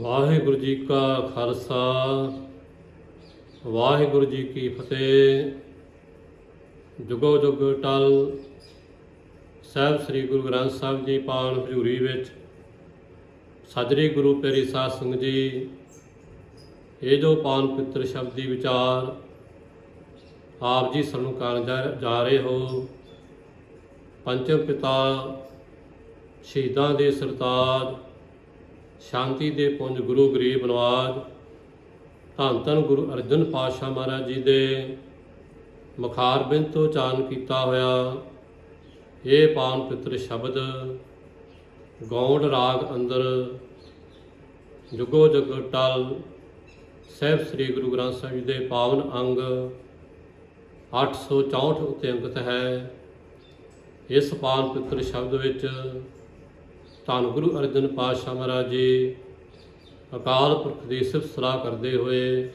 ਵਾਹਿਗੁਰੂ ਜੀ ਕਾ ਖਾਲਸਾ, ਵਾਹਿਗੁਰੂ ਜੀ ਕੀ ਫਤਿਹ। ਜੁਗੋ ਜੁਗ ਟਲ, ਸਾਹਿਬ ਸ੍ਰੀ ਗੁਰੂ ਗ੍ਰੰਥ ਸਾਹਿਬ ਜੀ ਪਾਵਨ ਹਜ਼ੂਰੀ ਵਿੱਚ ਸਾਜਰੇ ਗੁਰੂ ਪੇਰੀ ਸਾਧ ਸੰਗਤ ਜੀ, ਇਹ ਜੋ ਪਾਵਨ ਪਿੱਤਰ ਸ਼ਬਦੀ ਵਿਚਾਰ ਆਪ ਜੀ ਸਾਨੂੰ ਕਰਨ ਜਾ- ਜਾ ਰਹੇ ਹੋ ਪੰਚਮ ਪਿਤਾ ਸ਼ਹੀਦਾਂ ਦੇ ਸਰਤਾਜ ਸ਼ਾਂਤੀ ਦੇ ਪੁੰਜ ਗੁਰੂ ਗਰੀਬ ਨਵਾਜ, ਧੰਨ ਧੰਨ ਗੁਰੂ ਅਰਜਨ ਪਾਤਸ਼ਾਹ ਮਹਾਰਾਜ ਜੀ ਦੇ ਮੁਖਾਰ ਬਿੰਦ ਤੋਂ ਚਾਨ ਕੀਤਾ ਹੋਇਆ। ਇਹ ਪਾਵਨ ਪਿੱਤਰ ਸ਼ਬਦ ਗੌਂਡ ਰਾਗ ਅੰਦਰ ਜੁਗੋ ਜੁਗ ਟਲ ਸਾਹਿਬ ਸ੍ਰੀ ਗੁਰੂ ਗ੍ਰੰਥ ਸਾਹਿਬ ਜੀ ਦੇ ਪਾਵਨ ਅੰਗ 864 ਉੱਤੇ ਅੰਕਿਤ ਹੈ। ਇਸ ਪਾਵਨ ਪਿੱਤਰ ਸ਼ਬਦ ਵਿੱਚ ਧੰਨ ਗੁਰੂ ਅਰਜਨ ਪਾਤਸ਼ਾਹ ਮਹਾਰਾਜ ਜੀ। ਅਕਾਲ ਪੁਰਖ ਦੀ ਸਿਫਤ ਸਲਾਹ ਕਰਦੇ ਹੋਏ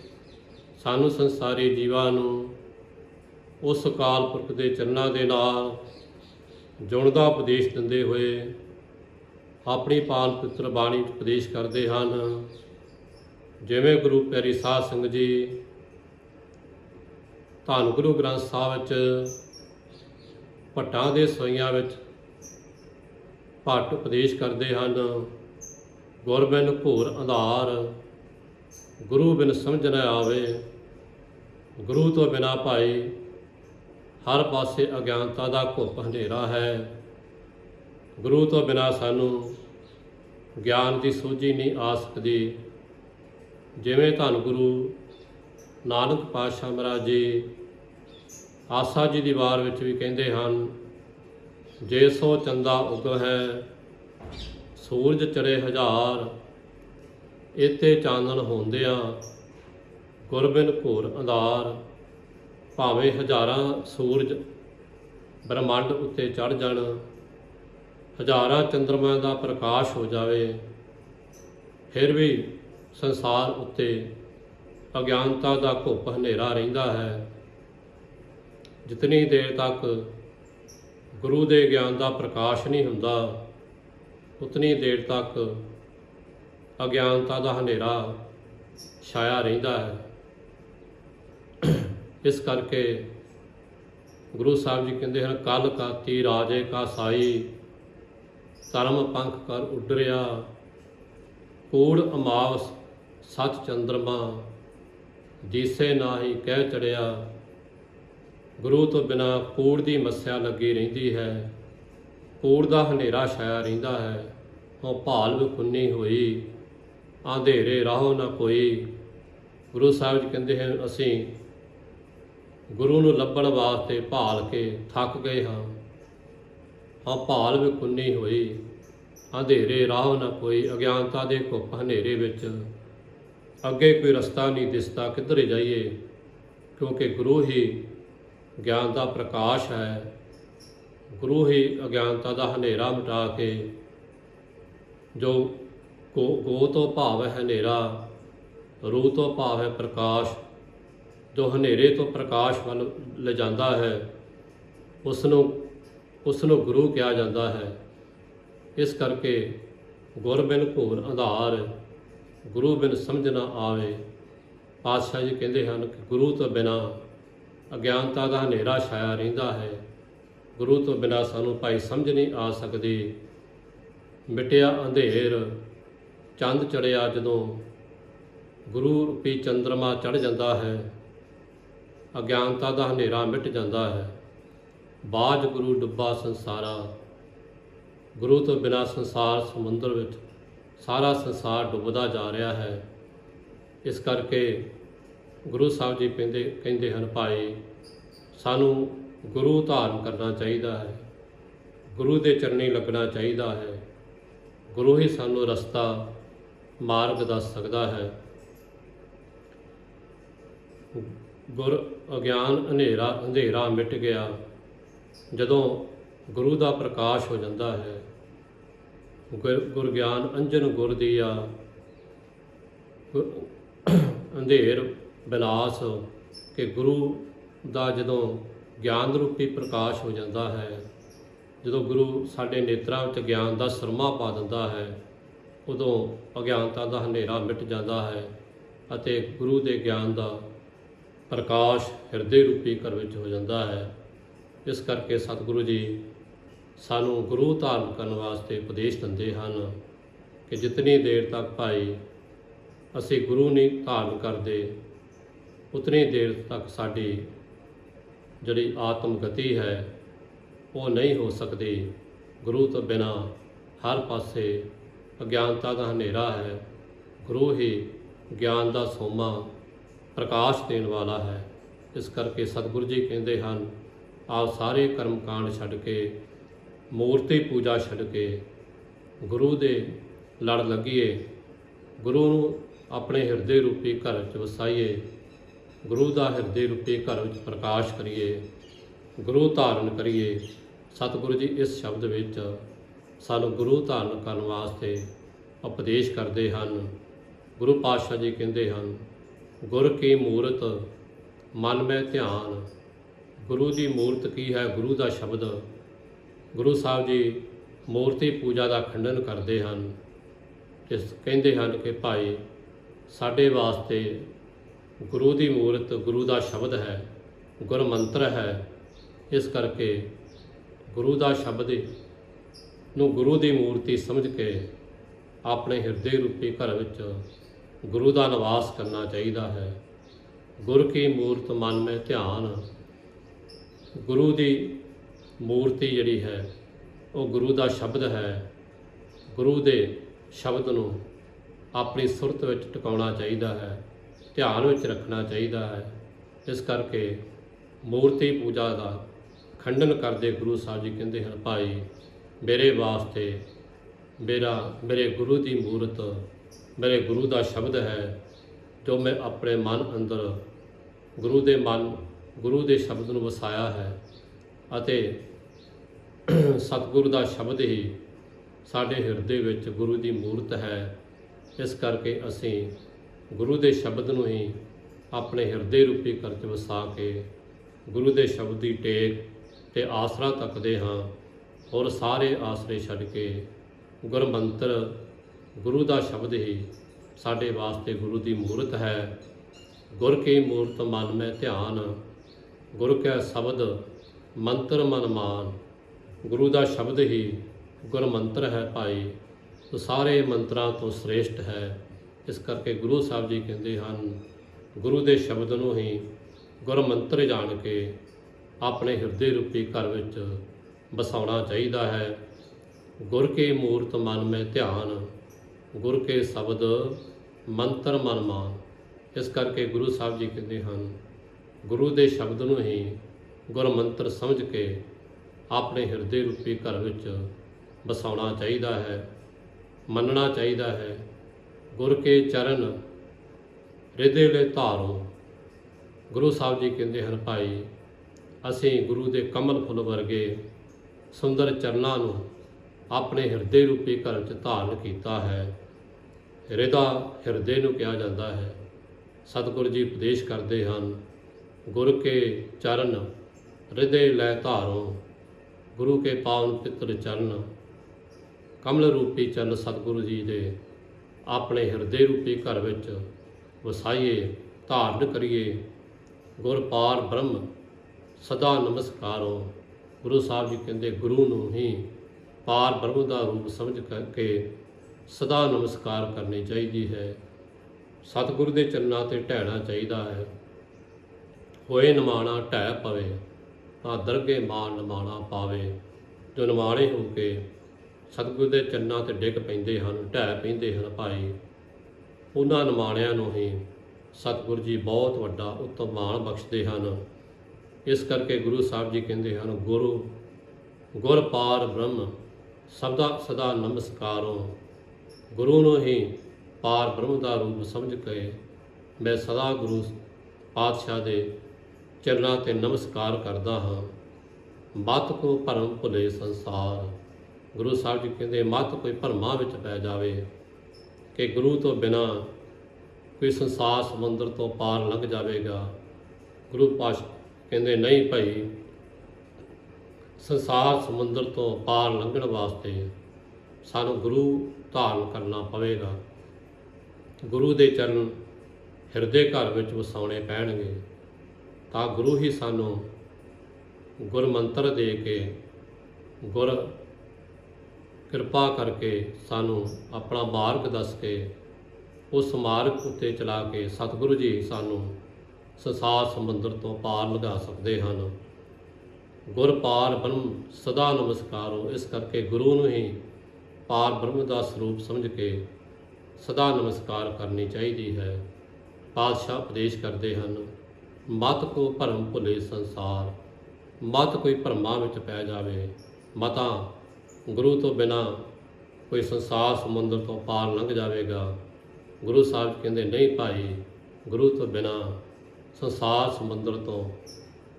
ਸਾਨੂੰ ਸੰਸਾਰੀ ਜੀਵਾਂ ਨੂੰ ਉਸ ਅਕਾਲ ਪੁਰਖ ਦੇ ਚਰਨਾਂ ਦੇ ਨਾਲ ਜੁੜਨ ਦਾ ਉਪਦੇਸ਼ ਦਿੰਦੇ ਹੋਏ ਆਪਣੀ ਪਾਲ ਪਿੱਤਰ ਬਾਣੀ ਵਿੱਚ ਉਪਦੇਸ਼ ਕਰਦੇ ਹਨ। ਜਿਵੇਂ ਗੁਰੂ ਪਿਆਰੀ ਸਾਧ ਸੰਗਤ ਜੀ ਧੰਨ ਗੁਰੂ ਗ੍ਰੰਥ ਸਾਹਿਬ ਵਿੱਚ ਭੱਟਾਂ ਦੇ ਸੋਈਆਂ ਵਿੱਚ ਭੱਟ ਉਪਦੇਸ਼ ਕਰਦੇ ਹਨ। ਗੁਰਬਿਨ ਘੋਰ ਅੰਧਾਰ, ਗੁਰੂ ਬਿਨ ਸਮਝ ਨਾ ਆਵੇ, ਗੁਰੂ ਤੋਂ ਬਿਨਾ ਭਾਈ ਹਰ ਪਾਸੇ ਅਗਿਆਨਤਾ ਦਾ ਘੁੱਪ ਹਨੇਰਾ ਹੈ। ਗੁਰੂ ਤੋਂ ਬਿਨਾ ਸਾਨੂੰ ਗਿਆਨ ਦੀ ਸੋਝੀ ਨਹੀਂ ਆ ਸਕਦੀ। ਜਿਵੇਂ ਧੰਨ ਗੁਰੂ ਨਾਨਕ ਪਾਤਸ਼ਾਹ ਮਹਾਰਾਜ ਜੀ ਆਸਾ ਜੀ ਦੀ ਵਾਰ ਵਿੱਚ ਵੀ ਕਹਿੰਦੇ ਹਨ ਜੇ ਸੋ ਚੰਦਾ ਉਗ ਹੈ ਸੂਰਜ ਚੜੇ ਹਜ਼ਾਰ ਇਤੇ ਚਾਨਣ ਹੁੰਦਿਆਂ ਗੁਰਬਿਨ ਘੋਰ ਅੰਧਾਰ, ਭਾਵੇਂ ਹਜ਼ਾਰਾਂ ਸੂਰਜ ਬ੍ਰਹਮੰਡ ਉੱਤੇ ਚੜ ਜਾਣ, ਹਜ਼ਾਰਾਂ ਚੰਦਰਮਾ ਦਾ ਪ੍ਰਕਾਸ਼ ਹੋ ਜਾਵੇ, ਫਿਰ ਵੀ ਸੰਸਾਰ ਉੱਤੇ ਅਗਿਆਨਤਾ ਦਾ ਘੁੱਪ ਹਨੇਰਾ ਰਹਿੰਦਾ ਹੈ। ਜਿਤਨੀ ਦੇਰ ਤੱਕ ਗੁਰੂ ਦੇ ਗਿਆਨ ਦਾ ਪ੍ਰਕਾਸ਼ ਨਹੀਂ ਹੁੰਦਾ, ਉਤਨੀ ਦੇਰ ਤੱਕ ਅਗਿਆਨਤਾ ਦਾ ਹਨੇਰਾ ਛਾਇਆ ਰਹਿੰਦਾ ਹੈ। ਇਸ ਕਰਕੇ ਗੁਰੂ ਸਾਹਿਬ ਜੀ ਕਹਿੰਦੇ ਹਨ ਕਲ ਕਾਤੀ ਰਾਜੇ ਕਾ ਸਾਈ, ਧਰਮ ਪੰਖ ਕਰ ਉਡਰਿਆ, ਕੂੜ ਅਮਾਵਸ ਸਤ ਚੰਦਰਮਾ, ਦੀਸੇ ਨਾਹੀ ਕਹਿ ਚੜਿਆ ਗੁਰੂ ਤੋਂ ਬਿਨਾ ਕੂੜ ਦੀ ਮੱਸਿਆ ਲੱਗੀ ਰਹਿੰਦੀ ਹੈ। ਕੂੜ ਦਾ ਹਨੇਰਾ ਛਾਇਆ ਰਹਿੰਦਾ ਹੈ। ਉਹ ਭਾਲ ਵਿਖੁੰਨੀ ਹੋਈ। ਆਂਧੇਰੇ ਰਾਹੋ ਨਾ ਕੋਈ। ਗੁਰੂ ਸਾਹਿਬ ਜੀ ਕਹਿੰਦੇ ਹਨ, ਅਸੀਂ ਗੁਰੂ ਨੂੰ ਲੱਭਣ ਵਾਸਤੇ ਭਾਲ ਕੇ ਥੱਕ ਗਏ ਹਾਂ। ਹਾਂ, ਭਾਲ ਵਿਖੁੰਨੀ ਹੋਈ। ਅੰਧੇਰੇ ਰਾਹ ਨਾ ਕੋਈ। ਅਗਿਆਨਤਾ ਦੇ ਘੁੱਪ ਹਨੇਰੇ ਵਿੱਚ। ਅੱਗੇ ਕੋਈ ਰਸਤਾ ਨਹੀਂ ਦਿਸਦਾ। ਕਿੱਧਰ ਜਾਈਏ? ਕਿਉਂਕਿ ਗੁਰੂ ਹੀ ਗਿਆਨ ਦਾ ਪ੍ਰਕਾਸ਼ ਹੈ। ਗੁਰੂ ਹੀ ਅਗਿਆਨਤਾ ਦਾ ਹਨੇਰਾ ਮਿਟਾ ਕੇ ਜੋ ਗੋ ਗੋ ਤੋਂ ਭਾਵ ਹੈ ਹਨੇਰਾ, ਰੂਹ ਤੋਂ ਭਾਵ ਹੈ ਪ੍ਰਕਾਸ਼, ਜੋ ਹਨੇਰੇ ਤੋਂ ਪ੍ਰਕਾਸ਼ ਵੱਲ ਲਿਜਾਂਦਾ ਹੈ ਉਸ ਨੂੰ ਉਸ ਨੂੰ ਗੁਰੂ ਕਿਹਾ ਜਾਂਦਾ ਹੈ। ਇਸ ਕਰਕੇ ਗੁਰ ਬਿਨ ਘੋਰ ਆਧਾਰ ਗੁਰੂ ਬਿਨ ਸਮਝ ਨਾ ਆਵੇ। ਪਾਤਸ਼ਾਹ ਜੀ ਕਹਿੰਦੇ ਹਨ ਕਿ ਗੁਰੂ ਤੋਂ ਬਿਨਾ ਅਗਿਆਨਤਾ ਦਾ ਹਨੇਰਾ ਛਾਇਆ ਰਹਿੰਦਾ ਹੈ। ਗੁਰੂ ਤੋਂ ਬਿਨਾ ਸਾਨੂੰ ਭਾਈ ਸਮਝ ਨਹੀਂ ਆ ਸਕਦੀ। ਮਿਟਿਆ ਅੰਧੇਰ, ਚੰਦ ਚੜਿਆ ਜਦੋਂ, ਗੁਰੂ ਰੂਪੀ ਚੰਦਰਮਾ ਚੜ ਜਾਂਦਾ ਹੈ। ਅਗਿਆਨਤਾ ਦਾ ਹਨੇਰਾ ਮਿਟ ਜਾਂਦਾ ਹੈ। ਬਾਜ ਗੁਰੂ ਡੁੱਬਾ ਸੰਸਾਰਾ। ਗੁਰੂ ਤੋਂ ਬਿਨਾ ਸੰਸਾਰ ਸਮੁੰਦਰ ਵਿੱਚ ਸਾਰਾ ਸੰਸਾਰ ਡੁੱਬਦਾ ਜਾ ਰਿਹਾ ਹੈ। ਇਸ ਕਰਕੇ ਗੁਰੂ ਸਾਹਿਬ ਜੀ ਕਹਿੰਦੇ ਕਹਿੰਦੇ ਹਨ, ਭਾਈ, ਸਾਨੂੰ ਗੁਰੂ ਧਾਰਨ ਕਰਨਾ ਚਾਹੀਦਾ ਹੈ। ਗੁਰੂ ਦੇ ਚਰਨੀ ਲੱਗਣਾ ਚਾਹੀਦਾ ਹੈ। ਗੁਰੂ ਹੀ ਸਾਨੂੰ ਰਸਤਾ, ਮਾਰਗ ਦੱਸ ਸਕਦਾ ਹੈ। ਗੁਰ ਅਗਿਆਨ ਹਨੇਰਾ ਅੰਧੇਰਾ ਮਿਟ ਗਿਆ। ਜਦੋਂ ਗੁਰੂ ਦਾ ਪ੍ਰਕਾਸ਼ ਹੋ ਜਾਂਦਾ ਹੈ, ਗੁਰ ਗੁਰ ਗਿਆਨ ਅੰਜਨ ਗੁਰ ਦੀਆ। ਗੁਰ- ਅੰਧੇਰ ਵਿਲਾਸ ਕਿ ਗੁਰੂ ਦਾ ਜਦੋਂ ਗਿਆਨ ਰੂਪੀ ਪ੍ਰਕਾਸ਼ ਹੋ ਜਾਂਦਾ ਹੈ, ਜਦੋਂ ਗੁਰੂ ਸਾਡੇ ਨੇਤਰਾਂ ਵਿੱਚ ਗਿਆਨ ਦਾ ਸਰਮਾ ਪਾ ਦਿੰਦਾ ਹੈ, ਉਦੋਂ ਅਗਿਆਨਤਾ ਦਾ ਹਨੇਰਾ ਮਿਟ ਜਾਂਦਾ ਹੈ ਅਤੇ ਗੁਰੂ ਦੇ ਗਿਆਨ ਦਾ ਪ੍ਰਕਾਸ਼ ਹਿਰਦੇ ਰੂਪੀ ਘਰ ਵਿੱਚ ਹੋ ਜਾਂਦਾ ਹੈ। ਇਸ ਕਰਕੇ ਸਤਿਗੁਰੂ ਜੀ ਸਾਨੂੰ ਗੁਰੂ ਧਾਰਨ ਕਰਨ ਵਾਸਤੇ ਉਪਦੇਸ਼ ਦਿੰਦੇ ਹਨ ਕਿ ਜਿਤਨੀ ਦੇਰ ਤੱਕ ਭਾਈ ਅਸੀਂ ਗੁਰੂ ਨਹੀਂ ਧਾਰਨ ਕਰਦੇ ਉਤਨੀ ਦੇਰ ਤੱਕ ਸਾਡੀ ਜਿਹੜੀ ਆਤਮ ਗਤੀ ਹੈ, ਉਹ ਨਹੀਂ ਹੋ ਸਕਦੀ। ਗੁਰੂ ਤੋਂ ਬਿਨਾ ਹਰ ਪਾਸੇ ਅਗਿਆਨਤਾ ਦਾ ਹਨੇਰਾ ਹੈ। ਗੁਰੂ ਹੀ ਗਿਆਨ ਦਾ ਸੋਮਾ ਪ੍ਰਕਾਸ਼ ਦੇਣ ਵਾਲਾ ਹੈ। ਇਸ ਕਰਕੇ ਸਤਿਗੁਰੂ ਜੀ ਕਹਿੰਦੇ ਹਨ, ਆਪ ਸਾਰੇ ਕਰਮ ਕਾਂਡ ਛੱਡ ਕੇ, ਮੂਰਤੀ ਪੂਜਾ ਛੱਡ ਕੇ ਗੁਰੂ ਦੇ ਲੜ ਲੱਗੀਏ। ਗੁਰੂ ਨੂੰ ਆਪਣੇ ਹਿਰਦੇ ਰੂਪੀ ਘਰ 'ਚ ਵਸਾਈਏ। ਗੁਰੂ ਦਾ ਹਿਰਦੇ ਰੂਪੀ ਘਰ ਵਿੱਚ ਪ੍ਰਕਾਸ਼ ਕਰੀਏ, ਗੁਰੂ ਧਾਰਨ ਕਰੀਏ, ਸਤਿਗੁਰੂ ਜੀ ਇਸ ਸ਼ਬਦ ਵਿੱਚ ਸਾਨੂੰ ਗੁਰੂ ਧਾਰਨ ਕਰਨ ਵਾਸਤੇ ਉਪਦੇਸ਼ ਕਰਦੇ ਹਨ। ਗੁਰੂ ਪਾਤਸ਼ਾਹ ਜੀ ਕਹਿੰਦੇ ਹਨ, ਗੁਰ ਕੀ ਮੂਰਤ, ਮਨ ਮੈਂ ਧਿਆਨ। ਗੁਰੂ ਦੀ ਮੂਰਤ ਕੀ ਹੈ? ਗੁਰੂ ਦਾ ਸ਼ਬਦ। ਗੁਰੂ ਸਾਹਿਬ ਜੀ ਮੂਰਤੀ ਪੂਜਾ ਦਾ ਖੰਡਨ ਕਰਦੇ ਹਨ। ਇਸ ਕਹਿੰਦੇ ਹਨ ਕਿ ਭਾਈ, ਸਾਡੇ ਵਾਸਤੇ ਗੁਰੂ ਦੀ ਮੂਰਤ ਗੁਰੂ ਦਾ ਸ਼ਬਦ ਹੈ, ਗੁਰ ਮੰਤਰ ਹੈ। ਇਸ ਕਰਕੇ ਗੁਰੂ ਦਾ ਸ਼ਬਦ ਨੂੰ ਗੁਰੂ ਦੀ ਮੂਰਤੀ ਸਮਝ ਕੇ ਆਪਣੇ ਹਿਰਦੇ ਰੂਪੀ ਘਰ ਵਿੱਚ ਗੁਰੂ ਦਾ ਨਿਵਾਸ ਕਰਨਾ ਚਾਹੀਦਾ ਹੈ। ਗੁਰ ਕੀ ਮੂਰਤ ਮਨ ਮੇ ਧਿਆਨ, ਗੁਰੂ ਦੀ ਮੂਰਤੀ ਜਿਹੜੀ ਹੈ, ਉਹ ਗੁਰੂ ਦਾ ਸ਼ਬਦ ਹੈ। ਗੁਰੂ ਦੇ ਸ਼ਬਦ ਨੂੰ ਆਪਣੀ ਸੁਰਤ ਵਿੱਚ ਟਿਕਾਉਣਾ ਚਾਹੀਦਾ ਹੈ। ਧਿਆਨ ਵਿੱਚ ਰੱਖਣਾ ਚਾਹੀਦਾ ਹੈ। ਇਸ ਕਰਕੇ ਮੂਰਤੀ ਪੂਜਾ ਦਾ ਖੰਡਨ ਕਰਦੇ ਗੁਰੂ ਸਾਹਿਬ ਜੀ ਕਹਿੰਦੇ ਹਨ, ਭਾਈ, ਮੇਰੇ ਵਾਸਤੇ ਮੇਰਾ, ਮੇਰੇ ਗੁਰੂ ਦੀ ਮੂਰਤ, ਮੇਰੇ ਗੁਰੂ ਦਾ ਸ਼ਬਦ ਹੈ ਜੋ ਮੈਂ ਆਪਣੇ ਮਨ ਅੰਦਰ ਗੁਰੂ ਦੇ ਮਨ, ਗੁਰੂ ਦੇ ਸ਼ਬਦ ਨੂੰ ਵਸਾਇਆ ਹੈ ਅਤੇ ਸਤਿਗੁਰੂ ਦਾ ਸ਼ਬਦ ਹੀ ਸਾਡੇ ਹਿਰਦੇ ਵਿੱਚ ਗੁਰੂ ਦੀ ਮੂਰਤ ਹੈ। ਇਸ ਕਰਕੇ ਅਸੀਂ ਗੁਰੂ ਦੇ ਸ਼ਬਦ ਨੂੰ ਹੀ ਆਪਣੇ ਹਿਰਦੇ ਰੂਪੀ ਘਰ ਵਸਾ ਕੇ ਗੁਰੂ ਦੇ ਸ਼ਬਦ ਦੀ ਟੇਕ ਤੇ ਆਸਰਾ ਤੱਕਦੇ ਹਾਂ ਔਰ ਸਾਰੇ ਆਸਰੇ ਛੱਡ ਕੇ ਗੁਰਮੰਤਰ ਗੁਰੂ ਦਾ ਸ਼ਬਦ ਹੀ ਸਾਡੇ ਵਾਸਤੇ ਗੁਰੂ ਦੀ ਮੂਰਤ ਹੈ। ਗੁਰ ਕੀ ਮੂਰਤ ਮਨ ਮੈਂ ਧਿਆਨ, ਗੁਰ ਕੈ ਸ਼ਬਦ ਮੰਤਰ ਮਨ ਮਾਨ। ਗੁਰੂ ਦਾ ਸ਼ਬਦ ਹੀ ਗੁਰ ਮੰਤਰ ਹੈ ਭਾਈ। ਸੋ ਸਾਰੇ ਮੰਤਰਾਂ ਤੋਂ ਸ੍ਰੇਸ਼ਟ ਹੈ। ਇਸ ਕਰਕੇ ਗੁਰੂ ਸਾਹਿਬ ਜੀ ਕਹਿੰਦੇ ਹਨ, ਗੁਰੂ ਦੇ ਸ਼ਬਦ ਨੂੰ ਹੀ ਗੁਰਮੰਤਰ ਜਾਣ ਕੇ ਆਪਣੇ ਹਿਰਦੇ ਰੂਪੀ ਘਰ ਵਿੱਚ ਬਸਾਉਣਾ ਚਾਹੀਦਾ ਹੈ। ਗੁਰ ਕੇ ਮੂਰਤ ਮਨ ਮੈਂ ਧਿਆਨ, ਗੁਰ ਕੇ ਸ਼ਬਦ ਮੰਤਰ ਮਨ ਮਾਨ। ਇਸ ਕਰਕੇ ਗੁਰੂ ਸਾਹਿਬ ਜੀ ਕਹਿੰਦੇ ਹਨ, ਗੁਰੂ ਦੇ ਸ਼ਬਦ ਨੂੰ ਹੀ ਗੁਰਮੰਤਰ ਸਮਝ ਕੇ ਆਪਣੇ ਹਿਰਦੇ ਰੂਪੀ ਘਰ ਵਿੱਚ ਬਸਾਉਣਾ ਚਾਹੀਦਾ ਹੈ, ਮੰਨਣਾ ਚਾਹੀਦਾ ਹੈ। ਗੁਰ ਕੇ ਚਰਨ ਹਿਰਦੇ ਲੈ ਧਾਰੋ। ਗੁਰੂ ਸਾਹਿਬ ਜੀ ਕਹਿੰਦੇ ਹਨ, ਭਾਈ, ਅਸੀਂ ਗੁਰੂ ਦੇ ਕਮਲ ਫੁੱਲ ਵਰਗੇ ਸੁੰਦਰ ਚਰਨਾਂ ਨੂੰ ਆਪਣੇ ਹਿਰਦੇ ਰੂਪੀ ਘਰ ਵਿੱਚ ਧਾਰਨ ਕੀਤਾ ਹੈ। ਹਿਰਦਾ ਹਿਰਦੇ ਨੂੰ ਕਿਹਾ ਜਾਂਦਾ ਹੈ। ਸਤਿਗੁਰੂ ਜੀ ਉਪਦੇਸ਼ ਕਰਦੇ ਹਨ, ਗੁਰ ਕੇ ਚਰਨ ਹਿਰਦੇ ਲੈ ਧਾਰੋ। ਗੁਰੂ ਕੇ ਪਾਵਨ ਪਿੱਤਰ ਚਰਨ, ਕਮਲ ਰੂਪੀ ਚਰਨ ਸਤਿਗੁਰੂ ਜੀ ਦੇ ਆਪਣੇ ਹਿਰਦੇ ਰੂਪੀ ਘਰ ਵਿੱਚ ਵਸਾਈਏ, ਧਾਰਨ ਕਰੀਏ। ਗੁਰ ਪਾਰ ਬ੍ਰਹਮ, ਸਦਾ ਨਮਸਕਾਰੋ। ਗੁਰੂ ਸਾਹਿਬ ਜੀ ਕਹਿੰਦੇ, ਗੁਰੂ ਨੂੰ ਹੀ ਪਾਰ ਬ੍ਰਹਮ ਦਾ ਰੂਪ ਸਮਝ ਕਰਕੇ ਸਦਾ ਨਮਸਕਾਰ ਕਰਨੀ ਚਾਹੀਦੀ ਹੈ। ਸਤਿਗੁਰੂ ਦੇ ਚਰਨਾਂ ਤੇ ਢਹਿਣਾ ਚਾਹੀਦਾ ਹੈ। ਹੋਏ ਨਿਮਾਣਾ ਢਹਿ ਪਵੇ, ਤਾਂ ਦਰਗੇ ਮਾਨ ਨਿਮਾਣਾ ਪਾਵੇ। ਜੋ ਨਿਮਾਣੇ ਹੋ ਕੇ ਸਤਿਗੁਰੂ ਦੇ ਚਰਨਾਂ ਤੇ ਡਿੱਗ ਪੈਂਦੇ ਹਨ, ਢਹਿ ਪੈਂਦੇ ਹਨ ਭਾਈ। ਉਹਨਾਂ ਨਿਮਾਣਿਆਂ ਨੂੰ ਹੀ ਸਤਿਗੁਰੂ ਜੀ ਬਹੁਤ ਵੱਡਾ ਉੱਤਮ ਮਾਣ ਬਖਸ਼ਦੇ ਹਨ। ਇਸ ਕਰਕੇ ਗੁਰੂ ਸਾਹਿਬ ਜੀ ਕਹਿੰਦੇ ਹਨ, ਗੁਰੂ, ਗੁਰ ਪਾਰ ਬ੍ਰਹਮ, ਸਦਾ ਸਦਾ ਨਮਸਕਾਰੋ। ਗੁਰੂ ਨੂੰ ਹੀ ਪਾਰ ਬ੍ਰਹਮ ਦਾ ਰੂਪ ਸਮਝ ਕੇ ਮੈਂ ਸਦਾ ਗੁਰੂ ਪਾਤਸ਼ਾਹ ਦੇ ਚਰਨਾਂ ਤੇ ਨਮਸਕਾਰ ਕਰਦਾ ਹਾਂ। ਮਤ ਕੋ ਭਰਮ ਭੁਲੇ ਸੰਸਾਰ। ਗੁਰੂ ਸਾਹਿਬ ਜੀ ਕਹਿੰਦੇ, ਮਤ ਕੋਈ ਭਰਮਾਂ ਵਿੱਚ ਪੈ ਜਾਵੇ ਕਿ ਗੁਰੂ ਤੋਂ ਬਿਨਾ ਕੋਈ ਸੰਸਾਰ ਸਮੁੰਦਰ ਤੋਂ ਪਾਰ ਲੰਘ ਜਾਵੇਗਾ। ਗੁਰੂ ਪਾਸ਼ ਕਹਿੰਦੇ, ਨਹੀਂ ਭਾਈ, ਸੰਸਾਰ ਸਮੁੰਦਰ ਤੋਂ ਪਾਰ ਲੰਘਣ ਵਾਸਤੇ ਸਾਨੂੰ ਗੁਰੂ ਧਾਰਨ ਕਰਨਾ ਪਵੇਗਾ। ਗੁਰੂ ਦੇ ਚਰਨ ਹਿਰਦੇ ਘਰ ਵਿੱਚ ਵਸਾਉਣੇ ਪੈਣਗੇ। ਤਾਂ ਗੁਰੂ ਹੀ ਸਾਨੂੰ ਗੁਰ ਮੰਤਰ ਦੇ ਕੇ ਗੁਰ ਕਿਰਪਾ ਕਰਕੇ ਸਾਨੂੰ ਆਪਣਾ ਮਾਰਗ ਦੱਸ ਕੇ, ਉਸ ਮਾਰਗ ਉੱਤੇ ਚਲਾ ਕੇ ਸਤਿਗੁਰੂ ਜੀ ਸਾਨੂੰ ਸੰਸਾਰ ਸਮੁੰਦਰ ਤੋਂ ਪਾਰ ਲਗਾ ਸਕਦੇ ਹਨ। ਗੁਰ ਪਾਰ ਬ੍ਰਹਮ ਸਦਾ ਨਮਸਕਾਰੋ। ਇਸ ਕਰਕੇ ਗੁਰੂ ਨੂੰ ਹੀ ਪਾਰ ਬ੍ਰਹਮ ਦਾ ਸਰੂਪ ਸਮਝ ਕੇ ਸਦਾ ਨਮਸਕਾਰ ਕਰਨੀ ਚਾਹੀਦੀ ਹੈ। ਪਾਤਸ਼ਾਹ ਉਪਦੇਸ਼ ਕਰਦੇ ਹਨ, ਮਤ ਕੋ ਭਰਮ ਭੁਲੇ ਸੰਸਾਰ, ਮਤ ਕੋਈ ਭਰਮਾਂ ਵਿੱਚ ਪੈ ਜਾਵੇ, ਮਤਾਂ ਗੁਰੂ ਤੋਂ ਬਿਨਾ ਕੋਈ ਸੰਸਾਰ ਸਮੁੰਦਰ ਤੋਂ ਪਾਰ ਲੰਘ ਜਾਵੇਗਾ। ਗੁਰੂ ਸਾਹਿਬ ਕਹਿੰਦੇ, ਨਹੀਂ ਭਾਈ, ਗੁਰੂ ਤੋਂ ਬਿਨਾ ਸੰਸਾਰ ਸਮੁੰਦਰ ਤੋਂ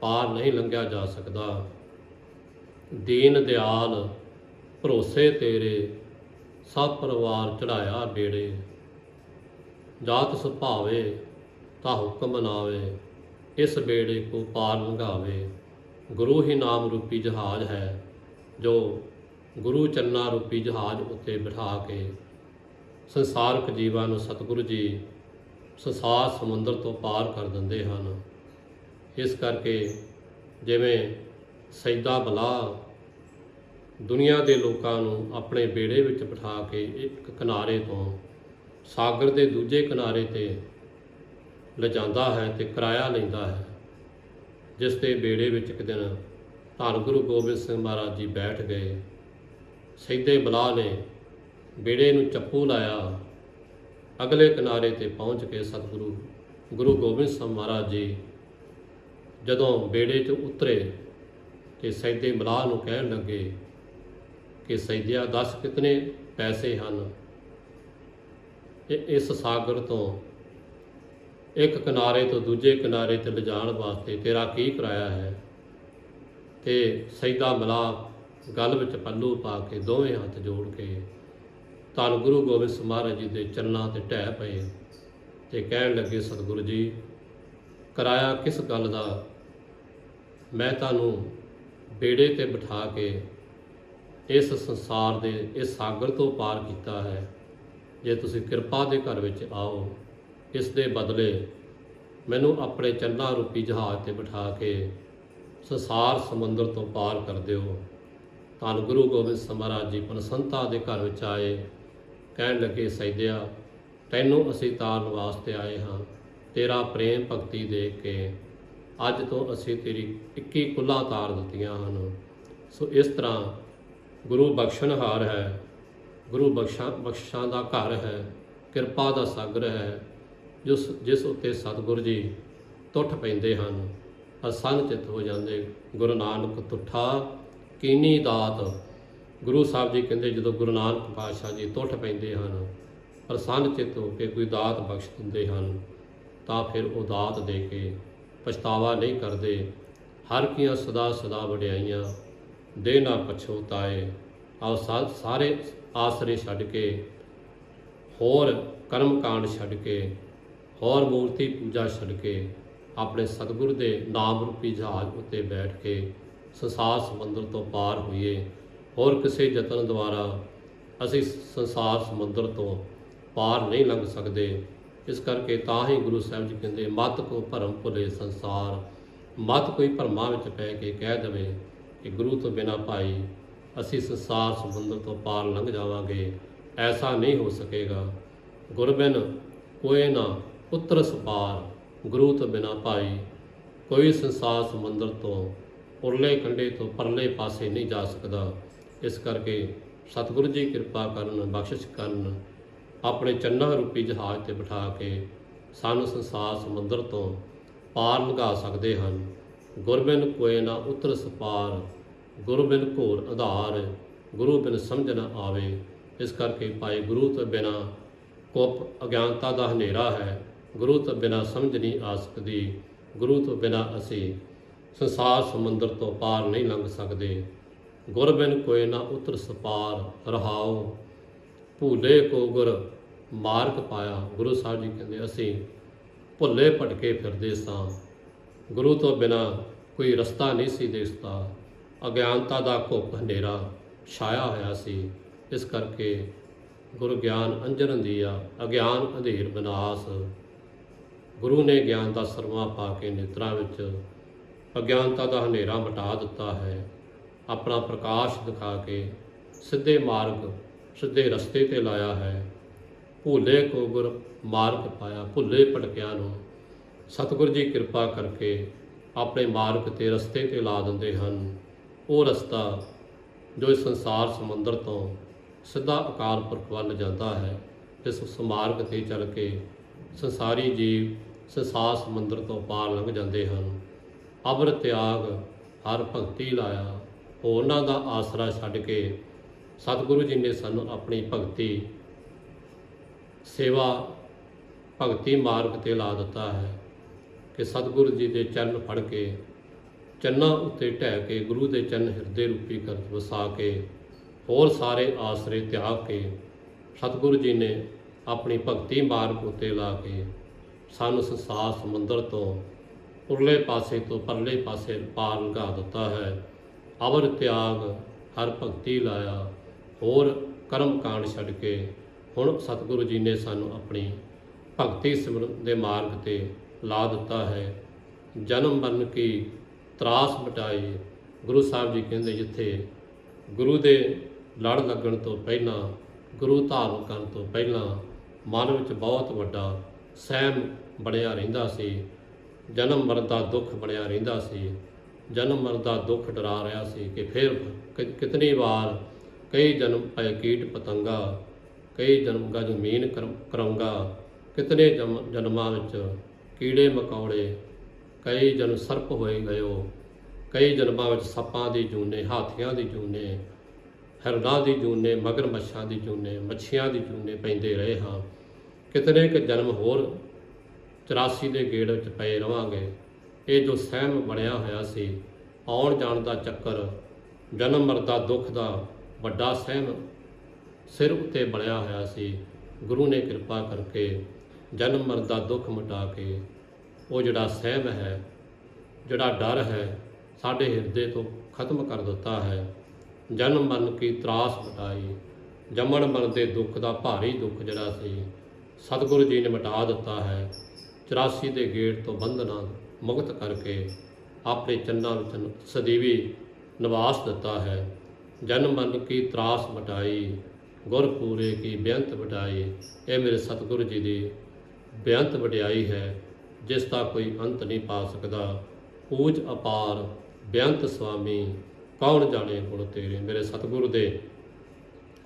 ਪਾਰ ਨਹੀਂ ਲੰਘਿਆ ਜਾ ਸਕਦਾ। ਦੀਨ ਦਿਆਲ, ਭਰੋਸੇ ਤੇਰੇ, ਸਭ ਪਰਿਵਾਰ ਚੜਾਇਆ ਬੇੜੇ। ਜਾਤ ਸੁਭਾਵੇ, ਤਾਂ ਹੁਕਮ ਮਨਾਵੇ ਇਸ ਬੇੜੇ ਕੋ ਪਾਰ ਲੰਘਾਵੇ। ਗੁਰੂ ਹੀ ਨਾਮ ਰੂਪੀ ਜਹਾਜ਼ ਹੈ, ਜੋ ਗੁਰੂ ਚੰਨਾ ਰੂਪੀ ਜਹਾਜ਼ ਉੱਤੇ ਬਿਠਾ ਕੇ ਸੰਸਾਰਕ ਜੀਵਾਂ ਨੂੰ ਸਤਿਗੁਰੂ ਜੀ ਸੰਸਾਰ ਸਮੁੰਦਰ ਤੋਂ ਪਾਰ ਕਰ ਦਿੰਦੇ ਹਨ। ਇਸ ਕਰਕੇ ਜਿਵੇਂ ਸੈਦਾ ਬਲਾ ਦੁਨੀਆ ਦੇ ਲੋਕਾਂ ਨੂੰ ਆਪਣੇ ਬੇੜੇ ਵਿੱਚ ਬਿਠਾ ਕੇ ਇੱਕ ਕਿਨਾਰੇ ਤੋਂ ਸਾਗਰ ਦੇ ਦੂਜੇ ਕਿਨਾਰੇ ਤੇ ਲਿਜਾਂਦਾ ਹੈ ਤੇ ਕਿਰਾਇਆ ਲੈਂਦਾ ਹੈ, ਜਿਸ ਦੇ ਬੇੜੇ ਵਿੱਚ ਇੱਕ ਦਿਨ ਧੰਨ ਗੁਰੂ ਗੋਬਿੰਦ ਸਿੰਘ ਮਹਾਰਾਜ ਜੀ ਬੈਠ ਗਏ। ਸੈਦੇ ਬਲਾ ਨੇ ਬੇੜੇ ਨੂੰ ਚੱਪੂ ਲਾਇਆ। ਅਗਲੇ ਕਿਨਾਰੇ ਤੇ ਪਹੁੰਚ ਕੇ ਸਤਿਗੁਰੂ, ਗੁਰੂ ਗੋਬਿੰਦ ਸਿੰਘ ਮਹਾਰਾਜ ਜੀ ਜਦੋਂ ਬੇੜੇ 'ਚ ਉਤਰੇ ਤੇ ਸੈਦੇ ਬਲਾ ਨੂੰ ਕਹਿਣ ਲੱਗੇ ਕਿ ਸੈਦਿਆ ਦੱਸ ਕਿਤਨੇ ਪੈਸੇ ਹਨ? ਇਹ ਇਸ ਸਾਗਰ ਤੋਂ ਇੱਕ ਕਿਨਾਰੇ ਤੋਂ ਦੂਜੇ ਕਿਨਾਰੇ ਤੇ ਲਿਜਾਣ ਵਾਸਤੇ ਤੇਰਾ ਕੀ ਕਿਰਾਇਆ ਹੈ? ਤੇ ਸੈਦਾ ਮਲਾ ਗਲ ਵਿੱਚ ਪੱਲੂ ਪਾ ਕੇ ਦੋਵੇਂ ਹੱਥ ਜੋੜ ਕੇ ਧੰਨ ਗੁਰੂ ਗੋਬਿੰਦ ਸਿੰਘ ਮਹਾਰਾਜ ਜੀ ਦੇ ਚਰਨਾਂ ਤੇ ਢਹਿ ਪਏ ਤੇ ਕਹਿਣ ਲੱਗੇ, ਸਤਿਗੁਰੂ ਜੀ, ਕਰਾਇਆ ਕਿਸ ਗੱਲ ਦਾ? ਮੈਂ ਤੁਹਾਨੂੰ ਬੇੜੇ ਤੇ ਬਿਠਾ ਕੇ ਇਸ ਸੰਸਾਰ ਦੇ, ਇਸ ਸਾਗਰ ਤੋਂ ਪਾਰ ਕੀਤਾ ਹੈ। ਜੇ ਤੁਸੀਂ ਕਿਰਪਾ ਦੇ ਘਰ ਵਿੱਚ ਆਓ, ਇਸ ਦੇ ਬਦਲੇ ਮੈਨੂੰ ਆਪਣੇ ਚੰਨਾ ਰੂਪੀ ਜਹਾਜ਼ ਤੇ ਬਿਠਾ ਕੇ ਸੰਸਾਰ ਸਮੁੰਦਰ ਤੋਂ ਪਾਰ ਕਰ ਦਿਓ। ਧੰਨ ਗੁਰੂ ਗੋਬਿੰਦ ਸਿੰਘ ਮਹਾਰਾਜ ਜੀ, ਪਨਸੰਤਾ ਦੇ ਘਰ ਵਿੱਚ ਆਏ, ਕਹਿਣ ਲੱਗੇ ਸੈਦਿਆ ਤੈਨੂੰ ਅਸੀਂ ਤਾਰਨ ਵਾਸਤੇ ਆਏ ਹਾਂ, ਤੇਰਾ ਪ੍ਰੇਮ ਭਗਤੀ ਦੇਖ ਕੇ ਅੱਜ ਤੋਂ ਅਸੀਂ ਤੇਰੀ 21 ਕੁੱਲਾਂ ਤਾਰ ਦਿੱਤੀਆਂ ਹਨ। ਸੋ ਇਸ ਤਰ੍ਹਾਂ ਗੁਰੂ ਬਖਸ਼ਣਹਾਰ ਹੈ, ਗੁਰੂ ਬਖਸ਼ਾਂ ਬਖਸ਼ਾਂ ਦਾ ਘਰ ਹੈ, ਕਿਰਪਾ ਦਾ ਸਾਗਰ ਹੈ, ਜਿਸ ਜਿਸ ਉੱਤੇ ਸਤਿਗੁਰ ਜੀ ਟੁੱਟ ਪੈਂਦੇ ਹਨ। ਅਸੰਨ ਚਿਤ ਹੋ ਜਾਂਦੇ, ਗੁਰੂ ਨਾਨਕ ਤੁਠਾ ਕੀਨੀ ਦਾਤ ਗੁਰੂ ਸਾਹਿਬ ਜੀ ਕਹਿੰਦੇ ਜਦੋਂ ਗੁਰੂ ਨਾਨਕ ਪਾਤਸ਼ਾਹ ਜੀ ਟੁੱਟ ਪੈਂਦੇ ਹਨ, ਪ੍ਰਸੰਨ ਚਿੱਤ ਹੋ ਕੇ ਕੋਈ ਦਾਤ ਬਖਸ਼ ਦਿੰਦੇ ਹਨ, ਤਾਂ ਫਿਰ ਉਹ ਦਾਤ ਦੇ ਕੇ ਪਛਤਾਵਾ ਨਹੀਂ ਕਰਦੇ। ਹਰ ਕੀਆਂ ਸਦਾ ਸਦਾ ਵਡਿਆਈਆਂ ਦੇ ਨਾ ਪਛੋਤਾਏ ਆਓ ਸਾ- ਸਾਰੇ ਆਸਰੇ ਛੱਡ ਕੇ, ਹੋਰ ਕਰਮ ਕਾਂਡ ਛੱਡ ਕੇ, ਹੋਰ ਮੂਰਤੀ ਪੂਜਾ ਛੱਡ ਕੇ, ਆਪਣੇ ਸਤਿਗੁਰ ਦੇ ਨਾਮ ਰੂਪੀ ਜਹਾਜ਼ ਉੱਤੇ ਬੈਠ ਕੇ ਸੰਸਾਰ ਸਮੁੰਦਰ ਤੋਂ ਪਾਰ ਹੋਈਏ, ਹੋਰ ਕਿਸੇ ਯਤਨ ਦੁਆਰਾ ਅਸੀਂ ਸੰਸਾਰ ਸਮੁੰਦਰ ਤੋਂ ਪਾਰ ਨਹੀਂ ਲੰਘ ਸਕਦੇ। ਇਸ ਕਰਕੇ ਤਾਂ ਹੀ ਗੁਰੂ ਸਾਹਿਬ ਜੀ ਕਹਿੰਦੇ, ਮਤ ਕੋ ਭਰਮ ਭੁਲੇ ਸੰਸਾਰ, ਮਤ ਕੋਈ ਭਰਮਾਂ ਵਿੱਚ ਪੈ ਕੇ ਕਹਿ ਦਵੇ ਕਿ ਗੁਰੂ ਤੋਂ ਬਿਨਾ ਭਾਈ ਅਸੀਂ ਸੰਸਾਰ ਸਮੁੰਦਰ ਤੋਂ ਪਾਰ ਲੰਘ ਜਾਵਾਂਗੇ, ਐਸਾ ਨਹੀਂ ਹੋ ਸਕੇਗਾ। ਗੁਰਬਿਨ ਕੋਏ ਨਾ ਪੁੱਤਰ ਸਪਾਰ, ਗੁਰੂ ਤੋਂ ਬਿਨਾ ਭਾਈ ਕੋਈ ਸੰਸਾਰ ਸਮੁੰਦਰ ਤੋਂ ਉਰਲੇ ਕੰਢੇ ਤੋਂ ਪਰਲੇ ਪਾਸੇ ਨਹੀਂ ਜਾ ਸਕਦਾ। ਇਸ ਕਰਕੇ ਸਤਿਗੁਰੂ ਜੀ ਕਿਰਪਾ ਕਰਨ, ਬਖਸ਼ਿਸ਼ ਕਰਨ, ਆਪਣੇ ਚੰਨਾ ਰੂਪੀ ਜਹਾਜ਼ ਤੇ ਬਿਠਾ ਕੇ ਸਾਨੂੰ ਸੰਸਾਰ ਸਮੁੰਦਰ ਤੋਂ ਪਾਰ ਲਗਾ ਸਕਦੇ ਹਨ। ਗੁਰਬਿਨ ਕੋਏ ਨਾ ਉਤਰ ਸਪਾਰ ਗੁਰਬਿਨ ਘੋਰ ਆਧਾਰ ਗੁਰੂ ਬਿਨ ਸਮਝ ਨਾ ਆਵੇ। ਇਸ ਕਰਕੇ ਭਾਈ ਗੁਰੂ ਤੋਂ ਬਿਨਾ ਕੁੱਪ ਅਗਿਆਨਤਾ ਦਾ ਹਨੇਰਾ ਹੈ। ਗੁਰੂ ਤੋਂ ਬਿਨਾ ਸਮਝ ਨਹੀਂ ਆ ਸਕਦੀ। ਗੁਰੂ ਤੋਂ ਬਿਨਾ ਅਸੀਂ ਸੰਸਾਰ ਸਮੁੰਦਰ ਤੋਂ ਪਾਰ ਨਹੀਂ ਲੰਘ ਸਕਦੇ। ਗੁਰ ਬਿਨ ਕੋਏ ਨਾ ਉਤਰ ਸਪਾਰ ਰਹਾਓ ਭੂਲੇ ਕੋ ਗੁਰ ਮਾਰਗ ਪਾਇਆ। ਗੁਰੂ ਸਾਹਿਬ ਜੀ ਕਹਿੰਦੇ, ਅਸੀਂ ਭੁੱਲੇ ਭਟਕੇ ਫਿਰਦੇ ਸਾਂ। ਗੁਰੂ ਤੋਂ ਬਿਨਾ ਕੋਈ ਰਸਤਾ ਨਹੀਂ ਸੀ ਦਿਸਦਾ ਅਗਿਆਨਤਾ ਦਾ ਘੁੱਪ ਹਨੇਰਾ ਛਾਇਆ ਹੋਇਆ ਸੀ। ਇਸ ਕਰਕੇ ਗੁਰ ਗਿਆਨ ਅੰਜਨ ਦੀਆ ਅਗਿਆਨ ਅੰਧੇਰ ਵਿਨਾਸ਼ ਗੁਰੂ ਨੇ ਗਿਆਨ ਦਾ ਸਰਮਾ ਪਾ ਕੇ ਨੇਤਰਾਂ ਵਿੱਚ ਅਗਿਆਨਤਾ ਦਾ ਹਨੇਰਾ ਮਿਟਾ ਦਿੱਤਾ ਹੈ। ਆਪਣਾ ਪ੍ਰਕਾਸ਼ ਦਿਖਾ ਕੇ ਸਿੱਧੇ ਮਾਰਗ, ਸਿੱਧੇ ਰਸਤੇ ਤੇ ਲਾਇਆ ਹੈ। ਭੁੱਲੇ ਕੋ ਗੁਰ ਮਾਰਗ ਪਾਇਆ, ਭੁੱਲੇ ਭਟਕਿਆਂ ਨੂੰ। ਸਤਿਗੁਰ ਜੀ ਕਿਰਪਾ ਕਰਕੇ ਆਪਣੇ ਮਾਰਗ ਤੇ ਰਸਤੇ ਤੇ ਲਾ ਦਿੰਦੇ ਹਨ। ਉਹ ਰਸਤਾ ਜੋ ਇਸ ਸੰਸਾਰ ਸਮੁੰਦਰ ਤੋਂ ਸਿੱਧਾ ਅਕਾਲ ਪੁਰਖ ਵੱਲ ਜਾਂਦਾ ਹੈ ਇਸ ਸਮਾਰਗ ਤੇ ਚੱਲ ਕੇ ਸੰਸਾਰੀ ਜੀਵ ਸੰਸਾਰ ਸਮੁੰਦਰ ਤੋਂ ਪਾਰ ਲੰਘ ਜਾਂਦੇ ਹਨ। ਅਬਰ ਤਿਆਗ ਹਰ ਭਗਤੀ ਲਾਇਆ। ਉਹਨਾਂ ਦਾ ਆਸਰਾ ਛੱਡ ਕੇ ਸਤਿਗੁਰੂ ਜੀ ਨੇ ਸਾਨੂੰ ਆਪਣੀ ਭਗਤੀ, ਸੇਵਾ, ਭਗਤੀ ਮਾਰਗ ਤੇ ਲਾ ਦਿੱਤਾ ਹੈ ਕਿ ਸਤਿਗੁਰੂ ਜੀ ਦੇ ਚਰਨ ਫੜ ਕੇ, ਚੰਨਾਂ ਉੱਤੇ ਢਹਿ ਕੇ, ਗੁਰੂ ਦੇ ਚੰਨ ਹਿਰਦੇ ਰੂਪੀ ਕਰ ਵਸਾ ਕੇ, ਹੋਰ ਸਾਰੇ ਆਸਰੇ ਤਿਆਗ ਕੇ ਸਤਿਗੁਰੂ ਜੀ ਨੇ ਆਪਣੀ ਭਗਤੀ ਮਾਰਗ ਉੱਤੇ ਲਾ ਕੇ ਸਾਨੂੰ ਸੰਸਾਰ ਸਮੁੰਦਰ ਤੋਂ ਉਰਲੇ ਪਾਸੇ ਤੋਂ ਪਰਲੇ ਪਾਸੇ ਪਾਰ ਲੰਘਾ ਦਿੱਤਾ ਹੈ। ਅਵਰ ਤਿਆਗ ਹਰ ਭਗਤੀ ਲਾਇਆ। ਹੋਰ ਕਰਮ ਕਾਂਡ ਛੱਡ ਕੇ ਹੁਣ ਸਤਿਗੁਰੂ ਜੀ ਨੇ ਸਾਨੂੰ ਆਪਣੀ ਭਗਤੀ ਸਿਮਰਨ ਦੇ ਮਾਰਗ ਤੇ ਲਾ ਦਿੱਤਾ ਹੈ। ਜਨਮ ਮਰਨ ਕੀ ਤਰਾਸ ਮਿਟਾਈ ਗੁਰੂ ਸਾਹਿਬ ਜੀ ਕਹਿੰਦੇ ਜਿੱਥੇ ਗੁਰੂ ਦੇ ਲੜ ਲੱਗਣ ਤੋਂ ਪਹਿਲਾਂ, ਗੁਰੂ ਧਾਰਨ ਕਰਨ ਤੋਂ ਪਹਿਲਾਂ ਮਨ ਵਿੱਚ ਬਹੁਤ ਵੱਡਾ ਸਹਿਮ ਬਣਿਆ ਰਹਿੰਦਾ ਸੀ ਜਨਮ ਮਰਨ ਦਾ ਦੁੱਖ ਬਣਿਆ ਰਹਿੰਦਾ ਸੀ। ਜਨਮ ਮਰਨ ਦਾ ਦੁੱਖ ਡਰਾ ਰਿਹਾ ਸੀ ਕਿ ਫਿਰ ਕਿਤਨੀ ਵਾਰ ਕਈ ਜਨਮ ਪੈ ਕੀਟ ਪਤੰਗਾ, ਕਈ ਜਨਮ ਗਾ ਜ਼ਮੀਨ ਕਰਮ- ਕਰਾਉਂਗਾ। ਕਿਤਨੇ ਜਮ- ਜਨਮਾਂ ਵਿੱਚ ਕੀੜੇ ਮਕੌੜੇ, ਕਈ ਜਨਮ ਸਰਪ ਹੋਏ ਗਇਓ ਕਈ ਜਨਮਾਂ ਵਿੱਚ ਸੱਪਾਂ ਦੀ ਜੂਨੇ, ਹਾਥੀਆਂ ਦੀ ਜੂਨੇ ਹਿਰਨਾਂ ਦੀ ਜੂਨੇ, ਮਗਰਮੱਛਾਂ ਦੀ ਜੂਨੇ, ਮੱਛੀਆਂ ਦੀ ਜੂਨੇ ਪੈਂਦੇ ਰਹੇ ਹਾਂ। ਕਿਤਨੇ ਕੁ ਜਨਮ ਹੋਰ 84 ਦੇ ਗੇੜ ਵਿੱਚ ਪਏ ਰਵਾਂਗੇ। ਇਹ ਜੋ ਸਹਿਮ ਬਣਿਆ ਹੋਇਆ ਸੀ, ਆਉਣ ਜਾਣ ਦਾ ਚੱਕਰ, ਜਨਮ ਮਰਦਾ ਦੁੱਖ ਦਾ ਵੱਡਾ ਸਹਿਮ ਸਿਰ ਉੱਤੇ ਬਣਿਆ ਹੋਇਆ ਸੀ। ਗੁਰੂ ਨੇ ਕਿਰਪਾ ਕਰਕੇ ਜਨਮ ਮਰਦਾ ਦੁੱਖ ਮਿਟਾ ਕੇ ਉਹ ਜਿਹੜਾ ਸਹਿਮ ਹੈ, ਜਿਹੜਾ ਡਰ ਹੈ, ਸਾਡੇ ਹਿਰਦੇ ਤੋਂ ਖਤਮ ਕਰ ਦਿੱਤਾ ਹੈ। ਜਨਮ ਮਰਨ ਕੀ ਤਰਾਸ ਮਿਟਾਈ, ਜੰਮਣ ਮਰਨ ਦੇ ਦੁੱਖ ਦਾ ਭਾਰੀ ਦੁੱਖ ਜਿਹੜਾ ਸੀ, ਸਤਿਗੁਰੂ ਜੀ ਨੇ ਮਿਟਾ ਦਿੱਤਾ ਹੈ। 84 ਦੇ ਗੇਟ ਤੋਂ ਬੰਧਨਾਂ ਮੁਕਤ ਕਰਕੇ ਆਪਣੇ ਚੰਨਾਂ ਵਿੱਚ ਸਦੀਵੀ ਨਿਵਾਸ ਦਿੱਤਾ ਹੈ। ਜਨਮ ਮਨ ਕੀ ਤਰਾਸ ਮਿਟਾਈ, ਗੁਰ ਪੂਰੇ ਕੀ ਬੇਅੰਤ ਵਡਾਈ ਇਹ ਮੇਰੇ ਸਤਿਗੁਰੂ ਜੀ ਦੀ ਬੇਅੰਤ ਵਡਿਆਈ ਹੈ, ਜਿਸ ਦਾ ਕੋਈ ਅੰਤ ਨਹੀਂ ਪਾ ਸਕਦਾ। ਪੂਜ ਅਪਾਰ ਬੇਅੰਤ ਸੁਆਮੀ ਕੌਣ ਜਾਣੇ ਗੁਣ ਤੇਰੇ? ਮੇਰੇ ਸਤਿਗੁਰੂ ਦੇ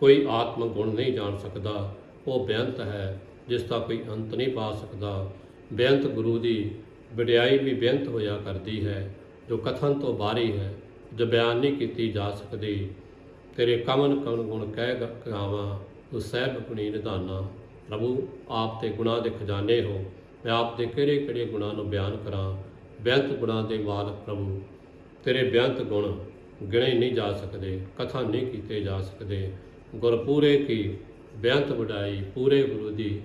ਕੋਈ ਆਤਮ ਗੁਣ ਨਹੀਂ ਜਾਣ ਸਕਦਾ। ਉਹ ਬੇਅੰਤ ਹੈ, ਜਿਸ ਦਾ ਕੋਈ ਅੰਤ ਨਹੀਂ ਪਾ ਸਕਦਾ। ਬੇਅੰਤ ਗੁਰੂ ਦੀ ਵਡਿਆਈ ਵੀ ਬੇਅੰਤ ਹੋਇਆ ਕਰਦੀ ਹੈ, ਜੋ ਕਥਨ ਤੋਂ ਬਾਹਰੀ ਹੈ, ਜੋ ਬਿਆਨ ਨਹੀਂ ਕੀਤੀ ਜਾ ਸਕਦੀ। ਤੇਰੇ ਕਮਨ ਕਮਨ ਗੁਣ ਕਹਿ ਗ- ਗਾਵਾਂ ਤੂੰ ਸਹਿਬ ਗੁਣੀ ਨਿਧਾਨਾ। ਪ੍ਰਭੂ, ਆਪ ਤੇ ਗੁਨਾਹ ਦੇ ਖਜ਼ਾਨੇ ਹੋ, ਮੈਂ ਆਪ ਦੇ ਕਿਹੜੇ ਕਿਹੜੇ ਗੁਣਾਂ ਨੂੰ ਬਿਆਨ ਕਰਾਂ? ਬੇਅੰਤ ਗੁਣਾਂ ਦੇ ਮਾਲਕ ਪ੍ਰਭੂ, ਤੇਰੇ ਬੇਅੰਤ ਗੁਣ ਗਿਣੇ ਨਹੀਂ ਜਾ ਸਕਦੇ ਕਥਾ ਨਹੀਂ ਕੀਤੇ ਜਾ ਸਕਦੇ। ਗੁਰ ਪੂਰੇ ਕੀ, ਬੇਅੰਤ ਵਡਾਈ ਪੂਰੇ ਗੁਰੂ ਦੀ,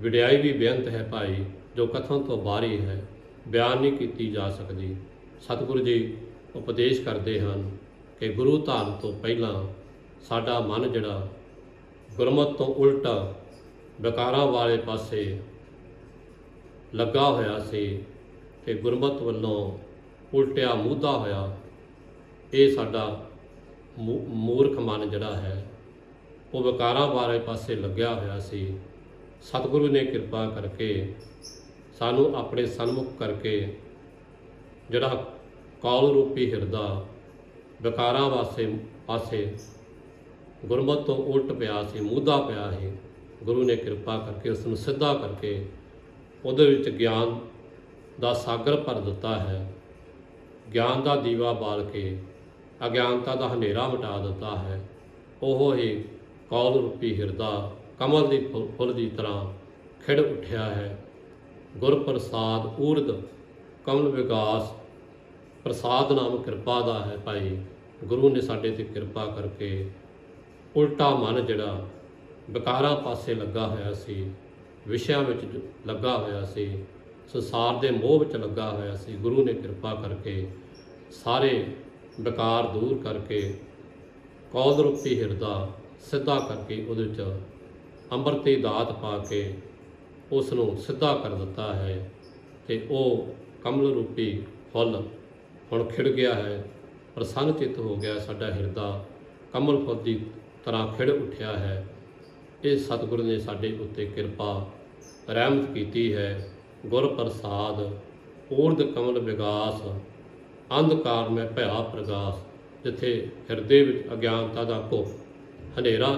ਵਿਡਿਆਈ ਵੀ ਬੇਅੰਤ ਹੈ ਭਾਈ। ਜੋ ਕਥਨ ਤੋਂ ਬਾਹਰੀ ਹੈ, ਬਿਆਨ ਨਹੀਂ ਕੀਤੀ ਜਾ ਸਕਦੀ। ਸਤਿਗੁਰੂ ਜੀ ਉਪਦੇਸ਼ ਕਰਦੇ ਹਨ ਕਿ ਗੁਰੂ ਧਾਰਨ ਤੋਂ ਪਹਿਲਾਂ ਸਾਡਾ ਮਨ ਜਿਹੜਾ ਗੁਰਮਤ ਤੋਂ ਉਲਟਾ ਵਿਕਾਰਾਂ ਵਾਲੇ ਪਾਸੇ ਲੱਗਾ ਹੋਇਆ ਸੀ ਤੇ ਗੁਰਮਤ ਵੱਲੋਂ ਉਲਟਿਆ ਮੂਧਾ ਹੋਇਆ, ਇਹ ਸਾਡਾ ਮੂਰਖ ਮਨ ਜਿਹੜਾ ਹੈ, ਉਹ ਵਿਕਾਰਾਂ ਵਾਲੇ ਪਾਸੇ ਲੱਗਿਆ ਹੋਇਆ ਸੀ। ਸਤਿਗੁਰੂ ਨੇ ਕਿਰਪਾ ਕਰਕੇ ਸਾਨੂੰ ਆਪਣੇ ਸਨਮੁਖ ਕਰਕੇ ਜਿਹੜਾ ਕੌਲ ਰੂਪੀ ਹਿਰਦਾ ਵਿਕਾਰਾਂ ਵਾਸਤੇ ਪਾਸੇ ਗੁਰਮਤ ਤੋਂ ਉਲਟ ਪਿਆ ਸੀ, ਮੂਧਾ ਪਿਆ ਸੀ, ਗੁਰੂ ਨੇ ਕਿਰਪਾ ਕਰਕੇ ਉਸ ਨੂੰ ਸਿੱਧਾ ਕਰਕੇ ਉਹਦੇ ਵਿੱਚ ਗਿਆਨ ਦਾ ਸਾਗਰ ਭਰ ਦਿੱਤਾ ਹੈ। ਗਿਆਨ ਦਾ ਦੀਵਾ ਬਾਲ ਕੇ ਅਗਿਆਨਤਾ ਦਾ ਹਨੇਰਾ ਮਿਟਾ ਦਿੱਤਾ ਹੈ। ਉਹ ਹੀ ਕੌਲ ਰੂਪੀ ਹਿਰਦਾ ਕਮਲ ਦੀ ਫੁ- ਫੁੱਲ ਦੀ ਤਰ੍ਹਾਂ ਖਿੜ ਉੱਠਿਆ ਹੈ। ਗੁਰ ਪ੍ਰਸਾਦ ਊਰਦ ਕਮਲ ਵਿਕਾਸ, ਪ੍ਰਸਾਦ ਨਾਮ ਕਿਰਪਾ ਦਾ ਹੈ ਭਾਈ। ਗੁਰੂ ਨੇ ਸਾਡੇ ਤੇ ਕਿਰਪਾ ਕਰਕੇ ਉਲਟਾ ਮਨ ਜਿਹੜਾ ਵਿਕਾਰਾਂ ਪਾਸੇ ਲੱਗਾ ਹੋਇਆ ਸੀ, ਵਿਸ਼ਿਆਂ ਵਿੱਚ ਲੱਗਾ ਹੋਇਆ ਸੀ, ਸੰਸਾਰ ਦੇ ਮੋਹ ਵਿੱਚ ਲੱਗਾ ਹੋਇਆ ਸੀ, ਗੁਰੂ ਨੇ ਕਿਰਪਾ ਕਰਕੇ ਸਾਰੇ ਵਿਕਾਰ ਦੂਰ ਕਰਕੇ ਕੌਲ ਰੂਪੀ ਹਿਰਦਾ ਸਿੱਧਾ ਕਰਕੇ ਉਹਦੇ ਵਿੱਚ ਅੰਮ੍ਰਿਤ ਦੀ ਦਾਤ ਪਾ ਕੇ ਉਸ ਨੂੰ ਸਿੱਧਾ ਕਰ ਦਿੱਤਾ ਹੈ ਤੇ ਉਹ ਕਮਲ ਰੂਪੀ ਫੁੱਲ ਹੁਣ ਖਿੜ ਗਿਆ ਹੈ, ਪ੍ਰਸੰਨ ਚਿੱਤ ਹੋ ਗਿਆ ਸਾਡਾ ਹਿਰਦਾ, ਕਮਲ ਫੁੱਲ ਦੀ ਤਰ੍ਹਾਂ ਖਿੜ ਉੱਠਿਆ ਹੈ। ਇਹ ਸਤਿਗੁਰੂ ਨੇ ਸਾਡੇ ਉੱਤੇ ਕਿਰਪਾ ਰਹਿਮਤ ਕੀਤੀ ਹੈ। ਗੁਰ ਪ੍ਰਸਾਦ, ਊਰਧ ਕਮਲ ਵਿਗਾਸ, ਅੰਧਕਾਰ ਮੈਂ ਭਇਆ ਪ੍ਰਗਾਸ, ਜਿੱਥੇ ਹਿਰਦੇ ਵਿੱਚ ਅਗਿਆਨਤਾ ਦਾ ਘੋ ਹਨੇਰਾ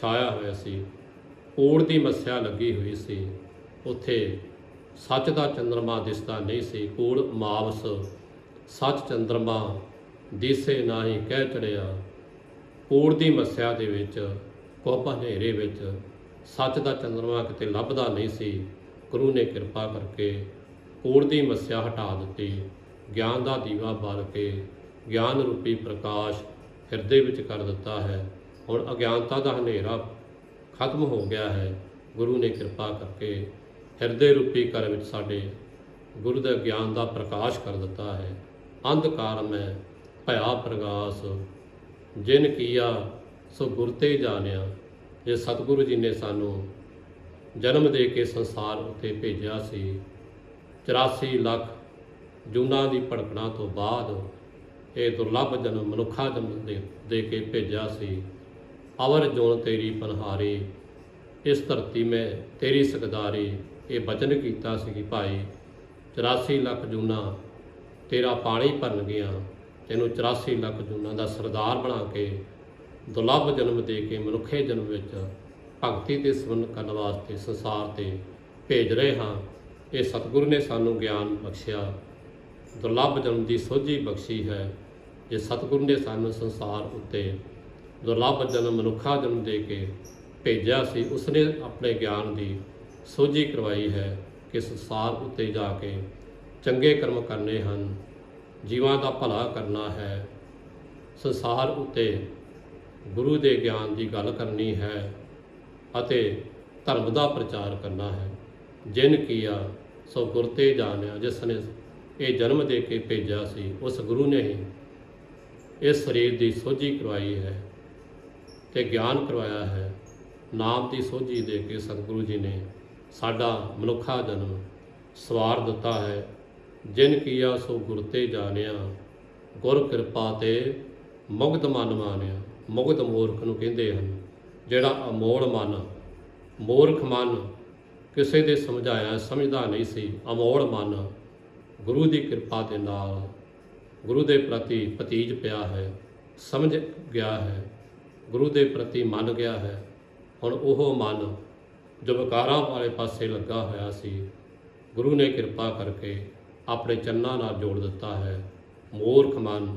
ਛਾਇਆ ਹੋਇਆ ਸੀ। ਊੜ ਦੀ ਮੱਸਿਆ ਲੱਗੀ ਹੋਈ ਸੀ? ਉੱਥੇ ਸੱਚ ਦਾ ਚੰਦਰਮਾ ਦਿਸਦਾ ਨਹੀਂ ਸੀ। ਕੂੜ ਮਾਵਸ ਸੱਚ ਚੰਦਰਮਾ ਦਿਸੇ ਨਾਹੀ ਕਹਿ ਚੜਿਆ। ਕੂੜ ਦੀ ਮੱਸਿਆ ਦੇ ਵਿੱਚ, ਕੋਪ ਹਨੇਰੇ ਵਿੱਚ ਸੱਚ ਦਾ ਚੰਦਰਮਾ ਕਿਤੇ ਲੱਭਦਾ ਨਹੀਂ ਸੀ। ਗੁਰੂ ਨੇ ਕਿਰਪਾ ਕਰਕੇ ਕੂੜ ਦੀ ਮੱਸਿਆ ਹਟਾ ਦਿੱਤੀ। ਗਿਆਨ ਦਾ ਦੀਵਾ ਬਾਲ ਕੇ ਗਿਆਨ ਰੂਪੀ ਪ੍ਰਕਾਸ਼ ਹਿਰਦੇ ਵਿੱਚ ਕਰ ਦਿੱਤਾ ਹੈ। ਹੁਣ ਅਗਿਆਨਤਾ ਦਾ ਹਨੇਰਾ ਖਤਮ ਹੋ ਗਿਆ ਹੈ। ਗੁਰੂ ਨੇ ਕਿਰਪਾ ਕਰਕੇ ਹਿਰਦੇ ਰੂਪੀ ਘਰ ਵਿੱਚ ਸਾਡੇ ਗੁਰੂ ਦੇ ਗਿਆਨ ਦਾ ਪ੍ਰਕਾਸ਼ ਕਰ ਦਿੱਤਾ ਹੈ। ਅੰਧਕਾਰ ਮੈਂ ਭਇਆ ਪ੍ਰਗਾਸ। ਜਿਨ ਕੀਆ, ਸੋ ਗੁਰ ਤੇ ਜਾਣਿਆ। ਜੇ ਸਤਿਗੁਰੂ ਜੀ ਨੇ ਸਾਨੂੰ ਜਨਮ ਦੇ ਕੇ ਸੰਸਾਰ ਉੱਤੇ ਭੇਜਿਆ ਸੀ 84 ਲੱਖ ਜੂਨਾਂ ਦੀ ਭੜਕਣਾ ਤੋਂ ਬਾਅਦ ਇਹ ਦੁਰਲੱਭ ਜਨਮ ਮਨੁੱਖਾ ਜਨਮ ਦੇ ਕੇ ਭੇਜਿਆ ਸੀ। ਅਵਰ ਜੋਨ ਤੇਰੀ ਪਨਹਾਰੀ ਇਸ ਧਰਤੀ ਮੈਂ ਤੇਰੀ ਸਕਦਾਰੀ, ਇਹ ਬਚਨ ਕੀਤਾ ਸੀ ਕਿ ਭਾਈ 84 ਲੱਖ ਜੂਨਾ ਤੇਰਾ ਪਾਣੀ ਭਰਨ ਗਿਆ, ਤੈਨੂੰ 84 ਲੱਖ ਜੂਨਾ ਦਾ ਸਰਦਾਰ ਬਣਾ ਕੇ, ਦੁਰਲੱਭ ਜਨਮ ਦੇ ਕੇ ਮਨੁੱਖੇ ਜਨਮ ਵਿੱਚ ਭਗਤੀ ਤੇ ਸਵਨ ਕਰਨ ਵਾਸਤੇ ਸੰਸਾਰ ਤੇ ਭੇਜ ਰਹੇ ਹਾਂ। ਇਹ ਸਤਿਗੁਰੂ ਨੇ ਸਾਨੂੰ ਗਿਆਨ ਬਖਸ਼ਿਆ। ਦੁਰਲੱਭ ਜਨਮ ਦੀ ਸੋਝੀ ਬਖਸ਼ੀ ਹੈ। ਜੇ ਸਤਿਗੁਰੂ ਨੇ ਸਾਨੂੰ ਸੰਸਾਰ ਉੱਤੇ ਦੁਰਲੱਭ ਜਨਮ ਮਨੁੱਖਾ ਜਨਮ ਦੇ ਕੇ ਭੇਜਿਆ ਸੀ, ਉਸਨੇ ਆਪਣੇ ਗਿਆਨ ਦੀ ਸੋਝੀ ਕਰਵਾਈ ਹੈ ਕਿ ਸੰਸਾਰ ਉੱਤੇ ਜਾ ਕੇ ਚੰਗੇ ਕਰਮ ਕਰਨੇ ਹਨ, ਜੀਵਾਂ ਦਾ ਭਲਾ ਕਰਨਾ ਹੈ। ਸੰਸਾਰ ਉੱਤੇ ਗੁਰੂ ਦੇ ਗਿਆਨ ਦੀ ਗੱਲ ਕਰਨੀ ਹੈ ਅਤੇ ਧਰਮ ਦਾ ਪ੍ਰਚਾਰ ਕਰਨਾ ਹੈ। ਜਿਨ ਕੀਆ ਸੋ ਗੁਰ ਤੇ ਜਾਣਿਆ ਜਿਸ ਨੇ ਇਹ ਜਨਮ ਦੇ ਕੇ ਭੇਜਿਆ ਸੀ, ਉਸ ਗੁਰੂ ਨੇ ਹੀ ਇਸ ਸਰੀਰ ਦੀ ਸੋਝੀ ਕਰਵਾਈ ਹੈ। ਤੇ ਗਿਆਨ ਕਰਵਾਇਆ ਹੈ। ਨਾਮ ਦੀ ਸੋਝੀ ਦੇ ਕੇ ਸਤਿਗੁਰੂ ਜੀ ਨੇ ਸਾਡਾ ਮਨੁੱਖਾ ਜਨਮ ਸਵਾਰ ਦਿੱਤਾ ਹੈ। ਜਿਨ ਕੀਆ ਸੋ ਗੁਰ ਤੇ ਜਾਣਿਆ, ਗੁਰ ਕਿਰਪਾ ਤੇ ਮੁਗਧ ਮਨ ਮਾਨਿਆ ਮੁਗਧ ਮੂਰਖ ਨੂੰ ਕਹਿੰਦੇ ਹਨ, ਜਿਹੜਾ ਅਮੋੜ ਮਨ, ਮੂਰਖ ਮਨ ਕਿਸੇ ਦੇ ਸਮਝਾਇਆ, ਸਮਝਦਾ ਨਹੀਂ ਸੀ। ਅਮੋੜ ਮਨ ਗੁਰੂ ਦੀ ਕਿਰਪਾ ਦੇ ਨਾਲ ਗੁਰੂ ਦੇ ਪ੍ਰਤੀ ਪਤੀਜ ਪਿਆ ਹੈ, ਸਮਝ ਗਿਆ ਹੈ। ਗੁਰੂ ਦੇ ਪ੍ਰਤੀ ਮੰਨ ਗਿਆ ਹੈ। ਹੁਣ ਉਹ ਮਨ ਜੋ ਵਿਕਾਰਾਂ ਵਾਲੇ ਪਾਸੇ ਲੱਗਾ ਹੋਇਆ ਸੀ, ਗੁਰੂ ਨੇ ਕਿਰਪਾ ਕਰਕੇ ਆਪਣੇ ਚੰਨਾਂ ਨਾਲ ਜੋੜ ਦਿੱਤਾ ਹੈ। ਮੂਰਖ ਮਨ,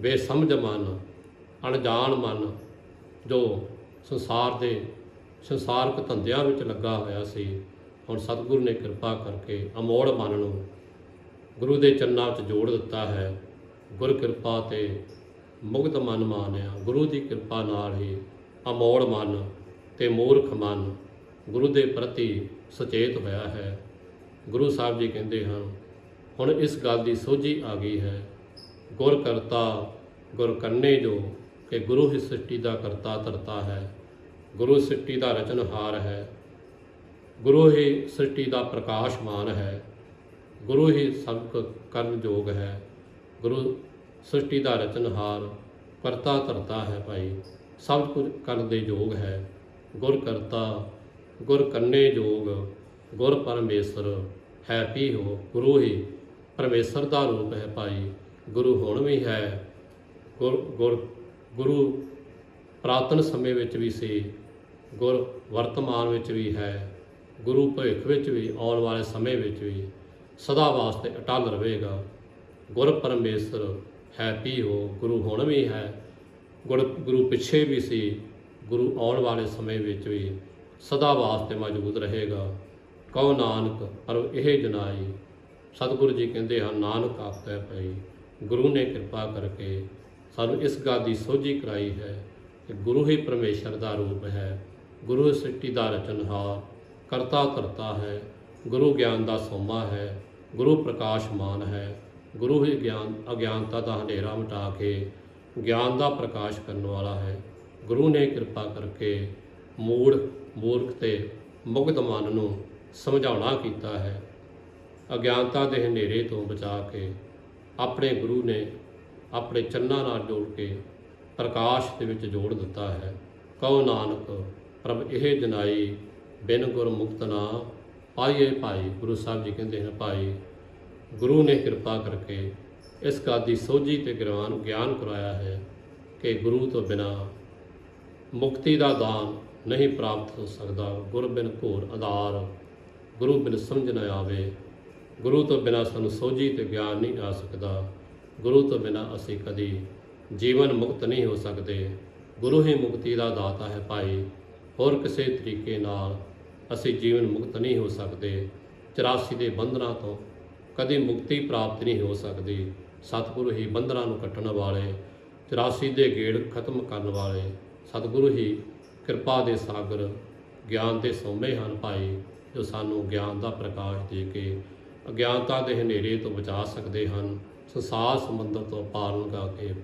ਬੇਸਮਝ ਮਨ, ਅਣਜਾਣ ਮਨ ਜੋ ਸੰਸਾਰ ਦੇ ਸੰਸਾਰਕ ਧੰਦਿਆਂ ਵਿੱਚ ਲੱਗਾ ਹੋਇਆ ਸੀ, ਹੁਣ ਸਤਿਗੁਰੂ ਨੇ ਕਿਰਪਾ ਕਰਕੇ ਅਮੋੜ ਮਨ ਨੂੰ ਗੁਰੂ ਦੇ ਚੰਨਾਂ ਵਿੱਚ ਜੋੜ ਦਿੱਤਾ ਹੈ। ਗੁਰ ਕਿਰਪਾ ਤੇ ਮੁਗਧ ਮਨ ਮਾਨਿਆ, ਗੁਰੂ ਦੀ ਕਿਰਪਾ ਨਾਲ ਹੀ ਅਮੋੜ ਮਨ ਤੇ ਮੂਰਖ ਮਨ ਗੁਰੂ ਦੇ ਪ੍ਰਤੀ ਸੁਚੇਤ ਹੋਇਆ ਹੈ। ਗੁਰੂ ਸਾਹਿਬ ਜੀ ਕਹਿੰਦੇ ਹਨ, ਹੁਣ ਇਸ ਗੱਲ ਦੀ ਸੋਝੀ ਆ ਗਈ ਹੈ। ਗੁਰ ਕਰਤਾ, ਗੁਰ ਕਰਨੇ ਜੋ ਕਿ ਗੁਰੂ ਹੀ ਸ੍ਰਿਸ਼ਟੀ ਦਾ ਕਰਤਾ ਧਰਤਾ ਹੈ। ਗੁਰੂ ਸ੍ਰਿਸ਼ਟੀ ਦਾ ਰਚਨਹਾਰ ਹੈ। ਗੁਰੂ ਹੀ ਸ੍ਰਿਸ਼ਟੀ ਦਾ ਪ੍ਰਕਾਸ਼ਮਾਨ ਹੈ। ਗੁਰੂ ਹੀ ਸਭ ਕਰਨ ਯੋਗ ਹੈ। ਗੁਰੂ ਸ੍ਰਿਸ਼ਟੀ ਦਾ ਰਚਨਹਾਰ ਕਰਤਾ ਧਰਤਾ ਹੈ ਭਾਈ, ਸਭ ਕੁਝ ਕਰਨ ਦੇ ਯੋਗ ਹੈ। ਗੁਰ ਕਰਤਾ, ਗੁਰ ਕੰਨੇ ਯੋਗ, ਗੁਰ ਪਰਮੇਸ਼ਰ, ਹੈ ਪੀ ਹੋ ਗੁਰੂ ਹੀ, ਪਰਮੇਸ਼ਰ ਦਾ ਰੂਪ ਹੈ ਭਾਈ, ਗੁਰੂ ਹੁਣ ਵੀ ਹੈ। ਗੁਰ ਗੁਰ, ਗੁਰੂ ਪ੍ਰਾਤਨ ਸਮੇਂ ਵਿੱਚ ਵੀ ਸੀ, ਗੁਰ ਵਰਤਮਾਨ ਵਿੱਚ ਵੀ ਹੈ, ਗੁਰੂ ਭਵਿੱਖ ਵਿੱਚ ਵੀ, ਆਉਣ ਵਾਲੇ ਸਮੇਂ ਵਿੱਚ ਵੀ, ਸਦਾ ਵਾਸਤੇ ਅਟਲ ਰਹੇਗਾ। ਗੁਰ ਪਰਮੇਸ਼ਰ ਹੈ ਪੀ ਹੋ ਗੁਰੂ ਹੁਣ ਵੀ ਹੈ। ਗੁਰ ਗੁਰੂ ਪਿੱਛੇ ਵੀ ਸੀ, ਗੁਰੂ ਆਉਣ ਵਾਲੇ ਸਮੇਂ ਵਿੱਚ ਵੀ ਸਦਾ ਵਾਸਤੇ ਮੌਜੂਦ ਰਹੇਗਾ। ਕਉ ਨਾਨਕ ਪਰ ਇਹ ਜਨਾਈ, ਸਤਿਗੁਰੂ ਜੀ ਕਹਿੰਦੇ ਹਨ, ਨਾਨਕ ਆਪਤੈ ਪਈ। ਗੁਰੂ ਨੇ ਕਿਰਪਾ ਕਰਕੇ ਸਾਨੂੰ ਇਸ ਗੱਲ ਦੀ ਸੋਝੀ ਕਰਾਈ ਹੈ ਕਿ ਗੁਰੂ ਹੀ ਪਰਮੇਸ਼ਰ ਦਾ ਰੂਪ ਹੈ। ਗੁਰੂ ਸ੍ਰਿਸ਼ਟੀ ਦਾ ਰਚਨਹਾਰ ਕਰਤਾ ਧਰਤਾ ਹੈ। ਗੁਰੂ ਗਿਆਨ ਦਾ ਸੋਮਾ ਹੈ। ਗੁਰੂ ਪ੍ਰਕਾਸ਼ਮਾਨ ਹੈ। ਗੁਰੂ ਹੀ ਗਿਆਨ, ਅਗਿਆਨਤਾ ਦਾ ਹਨੇਰਾ ਮਿਟਾ ਕੇ ਗਿਆਨ ਦਾ ਪ੍ਰਕਾਸ਼ ਕਰਨ ਵਾਲਾ ਹੈ। ਗੁਰੂ ਨੇ ਕਿਰਪਾ ਕਰਕੇ ਮੂੜ, ਮੂਰਖ ਤੇ ਮੁਗਧ ਮਨ ਨੂੰ ਸਮਝਾਉਣਾ ਕੀਤਾ ਹੈ। ਅਗਿਆਨਤਾ ਦੇ ਹਨੇਰੇ ਤੋਂ ਬਚਾ ਕੇ ਆਪਣੇ ਗੁਰੂ ਨੇ ਆਪਣੇ ਚੰਨਾਂ ਨਾਲ ਜੋੜ ਕੇ ਪ੍ਰਕਾਸ਼ ਦੇ ਵਿੱਚ ਜੋੜ ਦਿੱਤਾ ਹੈ। ਕਹੋ ਨਾਨਕ, ਪ੍ਰਭ ਇਹ ਜਨਾਈ ਬਿਨ ਗੁਰ ਮੁਕਤ ਨਾ ਪਾਈਏ ਭਾਈ, ਗੁਰੂ ਸਾਹਿਬ ਜੀ ਕਹਿੰਦੇ ਹਨ, ਭਾਈ ਗੁਰੂ ਨੇ ਕਿਰਪਾ ਕਰਕੇ ਇਸ ਗੱਲ ਦੀ ਸੋਝੀ ਤੇ ਗਿਆਨ ਗਿਆਨ ਕਰਾਇਆ ਹੈ ਕਿ ਗੁਰੂ ਤੋਂ ਬਿਨਾ ਮੁਕਤੀ ਦਾ ਦਾਨ ਨਹੀਂ ਪ੍ਰਾਪਤ ਹੋ ਸਕਦਾ। ਗੁਰ ਬਿਨ ਘੋਰ ਆਧਾਰ, ਗੁਰੂ ਬਿਨ ਸਮਝ ਨਾ ਆਵੇ। ਗੁਰੂ ਤੋਂ ਬਿਨਾ ਸਾਨੂੰ ਸੋਝੀ ਤੇ ਗਿਆਨ ਨਹੀਂ ਆ ਸਕਦਾ। ਗੁਰੂ ਤੋਂ ਬਿਨਾ ਅਸੀਂ ਕਦੀ ਜੀਵਨ ਮੁਕਤ ਨਹੀਂ ਹੋ ਸਕਦੇ। ਗੁਰੂ ਹੀ ਮੁਕਤੀ ਦਾ ਦਾਤਾ ਹੈ ਭਾਈ। ਹੋਰ ਕਿਸੇ ਤਰੀਕੇ ਨਾਲ ਅਸੀਂ ਜੀਵਨ ਮੁਕਤ ਨਹੀਂ ਹੋ ਸਕਦੇ। 84 ਦੇ ਬੰਧਨਾਂ ਤੋਂ ਕਦੇ ਮੁਕਤੀ ਪ੍ਰਾਪਤ ਨਹੀਂ ਹੋ ਸਕਦੀ। ਸਤਿਗੁਰੂ ਹੀ ਬੰਧਨਾਂ ਨੂੰ ਕੱਟਣ ਵਾਲੇ 84 ਦੇ ਗੇੜ ਖਤਮ ਕਰਨ ਵਾਲੇ। ਸਤਿਗੁਰੂ ਹੀ ਕਿਰਪਾ ਦੇ ਸਾਗਰ, ਗਿਆਨ ਦੇ ਸੋਮੇ ਹਨ ਭਾਈ, ਜੋ ਸਾਨੂੰ ਗਿਆਨ ਦਾ ਪ੍ਰਕਾਸ਼ ਦੇ ਕੇ ਅਗਿਆਨਤਾ ਦੇ ਹਨੇਰੇ ਤੋਂ ਬਚਾ ਸਕਦੇ ਹਨ। ਸੰਸਾਰ ਸਮੁੰਦਰ ਤੋਂ ਪਾਰ ਲਗਾ ਕੇ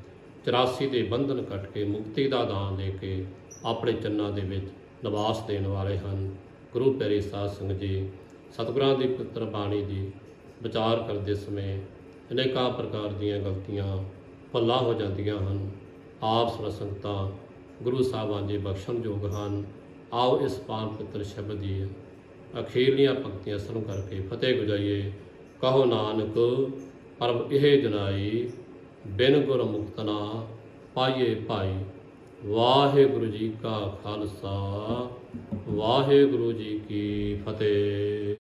84 ਦੇ ਬੰਧਨ ਕੱਟ ਕੇ, ਮੁਕਤੀ ਦਾ ਦਾਨ ਦੇ ਕੇ ਆਪਣੇ ਚੰਨਾਂ ਦੇ ਵਿੱਚ ਨਿਵਾਸ ਦੇਣ ਵਾਲੇ ਹਨ। ਗੁਰੂ ਪਿਆਰੇ ਸਾਧ ਸੰਗਤ ਜੀ, ਸਤਿਗੁਰਾਂ ਦੀ ਪੁੱਤਰ ਬਾਣੀ ਦੀ ਵਿਚਾਰ ਕਰਦੇ ਸਮੇਂ ਅਨੇਕਾਂ ਪ੍ਰਕਾਰ ਦੀਆਂ ਗਲਤੀਆਂ ਭੱਲਾ ਹੋ ਜਾਂਦੀਆਂ ਹਨ। ਆਪ ਸਰ ਗੁਰੂ ਸਾਹਿਬਾਂ ਜੀ ਬਖਸ਼ਣਯੋਗ ਹਨ। ਆਓ ਇਸ ਪਾਵਨ ਪਵਿੱਤਰ ਸ਼ਬਦ ਦੀ ਅਖੀਰਲੀਆਂ ਪੰਕਤੀਆਂ ਸੁਣ ਕਰਕੇ ਫਤਿਹ ਗੁਜਾਈਏ ਕਹੋ ਨਾਨਕ ਪਰਬ ਇਹ ਜਨਾਈ, ਬਿਨ ਗੁਰ ਮੁਕਤ ਨਾ ਪਾਈਏ ਭਾਈ। ਵਾਹਿਗੁਰੂ ਜੀ ਕਾ ਖਾਲਸਾ, ਵਾਹਿਗੁਰੂ ਜੀ ਕੀ ਫਤਿਹ।